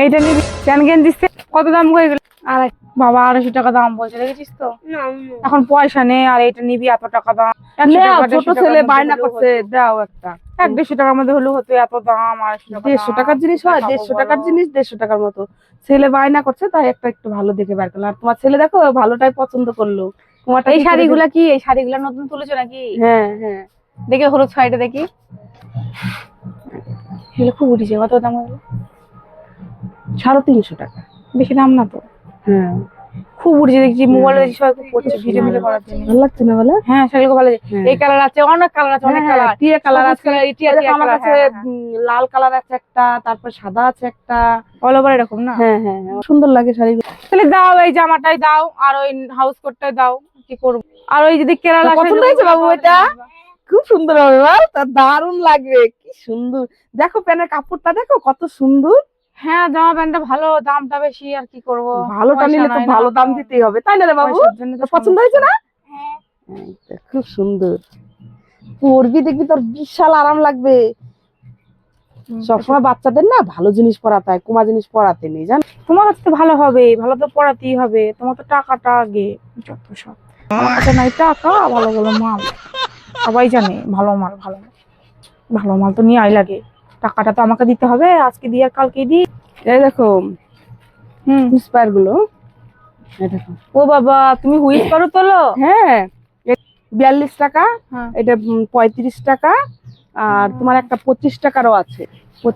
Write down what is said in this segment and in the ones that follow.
এইটা নিবি? চ্যান গেঞ্জি কত দাম হয়ে গেল? আড়াই বাবা আড়াইশো টাকা দাম বলছে দেখেছিস তো? এখন পয়সা নেই আর এটা নিবি এত টাকা দাম? ছোট ছেলে বায়না করছে দাও একটা। এক দেড়শো টাকার মধ্যে হতো এত দাম দেড়শো টাকার জিনিস হয়? দেড়শো টাকার জিনিস দেড়শো টাকার মতো। ছেলে বায়না করছে তাই একটা একটু ভালো দেখে বার করলাম আর তোমার ছেলে দেখো ভালোটাই পছন্দ করল। তোমারটা এই শাড়িগুলা কি? এই শাড়িগুলা নতুন তুলেছো নাকি? হ্যাঁ হ্যাঁ। দেখে হলুদ শাড়িটা দেখি। এগুলো খুব উঠেছে। কত দাম হলো? সাড়ে তিনশো টাকা। বেশি দাম না তো? হ্যাঁ। খুব উঠেছে দেখছি মোবাইলে দেখছি সবাই খুব পড়ছে ভিডিও ভিডিও করার জন্য। ভালো লাগছে না বলে? হ্যাঁ শাড়িগুলো ভালো লাগছে। হ্যাঁ। এই কালার আছে অনেক কালার আছে অনেক কালার টিয়া কালার আছে। টিয়া টিয়া আমার কাছে লাল কালার আছে একটা তারপর সাদা আছে একটা। অল ওভার এরকম না? হ্যাঁ হ্যাঁ হ্যাঁ, সুন্দর লাগে শাড়িগুলো তাহলে দাও এই জামাটাই দাও আর ওই হাউস কোটটাই দাও কি করব। আর ওই যদি কেরালা পছন্দ হয়েছে বাবু এটা? খুব সুন্দর হবে বল দারুণ লাগবে কি সুন্দর। দেখো প্যানের কাপড়টা দেখো কত সুন্দর। হ্যাঁ জামা প্যান্টটা ভালো দামটা বেশি আর কি করব? ভালোটা নিলে তো ভালো দাম দিতেই হবে তাই না রে বাবু? পছন্দ হয়েছে না? হ্যাঁ। খুব সুন্দর। পরবি দেখবি তোর বিশাল আরাম লাগবে। সবসময় বাচ্চাদের না ভালো জিনিস পরাতে হয় কুমা জিনিস পরাতে নেই জান? তোমার কাছে ভালো হবে ভালো তো পড়াতেই হবে। তোমার তো টাকাটা আগে যত সব। কাছে নাই টাকা ভালো ভালো মাল। সবাই জানে ভালো মাল ভালো মাল। ভালো মাল তো নিয়ে আই লাগে। টাকাটা তো আমাকে দিতে হবে আজকে দিয়ে আর কালকে দিই। এই দেখো হুম। ইন্সপায়ারগুলো। এই দেখো। ও বাবা তুমি হুইস করো তোলো হ্যাঁ বিয়াল্লিশ টাকা হ্যাঁ। এটা পঁয়ত্রিশ টাকা আর তোমার একটা পঁচিশ টাকারও আছে।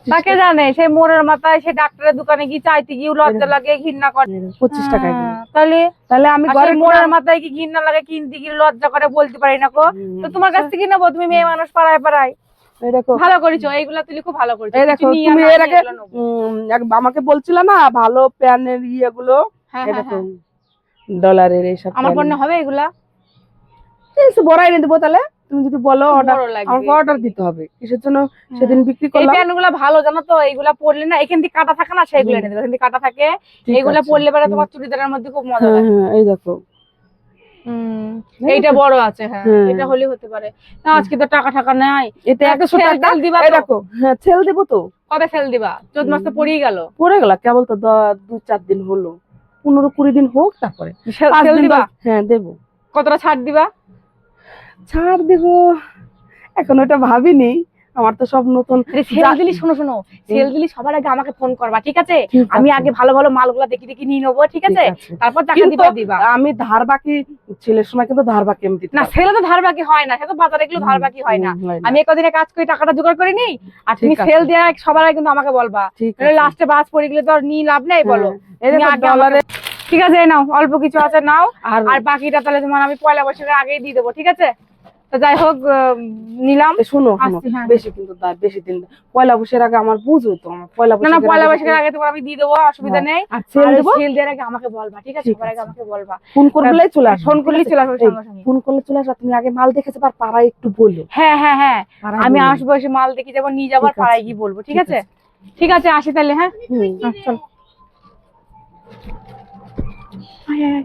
তাকে জানে সেই মোড়ের মাথায় সে ডাক্তারের দোকানে গিয়ে চাইতে গিয়ে লজ্জা লাগে ঘৃণা করে। পঁচিশ টাকা হ্যাঁ, তাহলে? তাহলে আমি ঘরে মোড়ের মাথায় কি ঘৃণা লাগে কিনতে গিয়ে লজ্জা করে বলতে পারি না হুম, তো তোমার কাছ থেকে নেব তুমি মেয়ে মানুষ পাড়ায় পাড়ায়। ভালো করেছ এইগুলা খুব ভালো করেছ। এই দেখো তুমি এর আগে এগুলো নেব। উম, এক- আমাকে বলছিল না ভালো প্যানের ইয়েগুলো? হ্যাঁ হ্যাঁ হ্যাঁ। ডলারের এইসব আমার পণ্য হবে এগুলা? বড়াই এনে দেবো তাহলে। তুমি যদি বলো অর্ডার। আমাকে অর্ডার দিতে হবে। কিসের জন্য। সেদিন বিক্রি করলাম। ভালো জানো তো এইগুলা পরলে না এখান থেকে কাটা থাকে না এনে দেবে। এখান থেকে কাটা থাকে এইগুলা। পরলে পরে তোমার চুড়িদারের মধ্যে খুব মজা লাগে। এই দেখো? এইটা বড় আছে হ্যাঁ। এটা হলে হতে পারে। না আজকে তো টাকা টাকা নাই। এটা একটা একশো সেল টাকা দিবা দেখো হ্যাঁ ছেল দেবো তো? কবে সেল দিবা? চোদ্দ মাস তো পড়েই গেল। পড়ে গেল কেবল তো দ- দু চার দিন হলো। পনেরো কুড়ি দিন হোক তারপরে। সেল দিবা? হ্যাঁ দেবো। কতটা ছাড় দিবা? ছাড় দেবো? এখন ওটা ভাবিনি। আমার তো সব নতুন সেল দিলি শোনো শোনো। সেল দিলি সবার আগে আমাকে ফোন করবা ঠিক আছে? আমি আগে ভালো ভালো মালগুলা দেখি দেখি নিয়ে নেব ঠিক আছে। তারপর টাকা দিবা দিবা। আমি ধার বাকি ছেলের সময় কিন্তু ধার বাকি আমি না। সেলে তো ধার বাকি হয় না সে তো বাজারে এগুলো ধার বাকি হয় না। আমি একদিনে কাজ করে টাকাটা জোগাড় করে নিই আর তুমি সেল দেওয়া সবার আগে কিন্তু আমাকে বলবা। লাস্টে বাস পড়ে গেলে তো আর নিয়ে লাভ নেই বলো। হ্যাঁ, ডলারে ঠিক আছে নাও অল্প কিছু আছে নাও। আর বাকিটা তাহলে তোমার আমি পয়লা বৈশাখের আগেই দিয়ে দেবো ঠিক আছে? যাই হোক নিলাম। শোনো হ্যাঁ। বেশি কিন্তু বেশি দিন পয়লা বৈশাখের আগে আমার বুঝো তো আমার পয়লা না পয়লা বৈশাখের আগে তোমার আমি দিয়ে দেবো অসুবিধা হ্যাঁ, নেই। আর সেল দেবো? সেল দেওয়ার আগে আমাকে বলবা ঠিক আছে? সবার আগে আমাকে বলবা। ফোন করলে চলে আসবে ফোন করলেই চলে সঙ্গে ফোন করলে চলে আসবে তুমি আগে মাল দেখেছ আর পাড়ায় একটু বলো। হ্যাঁ হ্যাঁ হ্যাঁ। আমি আসব এসে মাল দেখি যাব নিয়ে যাব আর পাড়ায় গিয়ে বলব ঠিক আছে? ঠিক আছে আসি তাহলে হ্যাঁ? হুম। হ্যাঁ,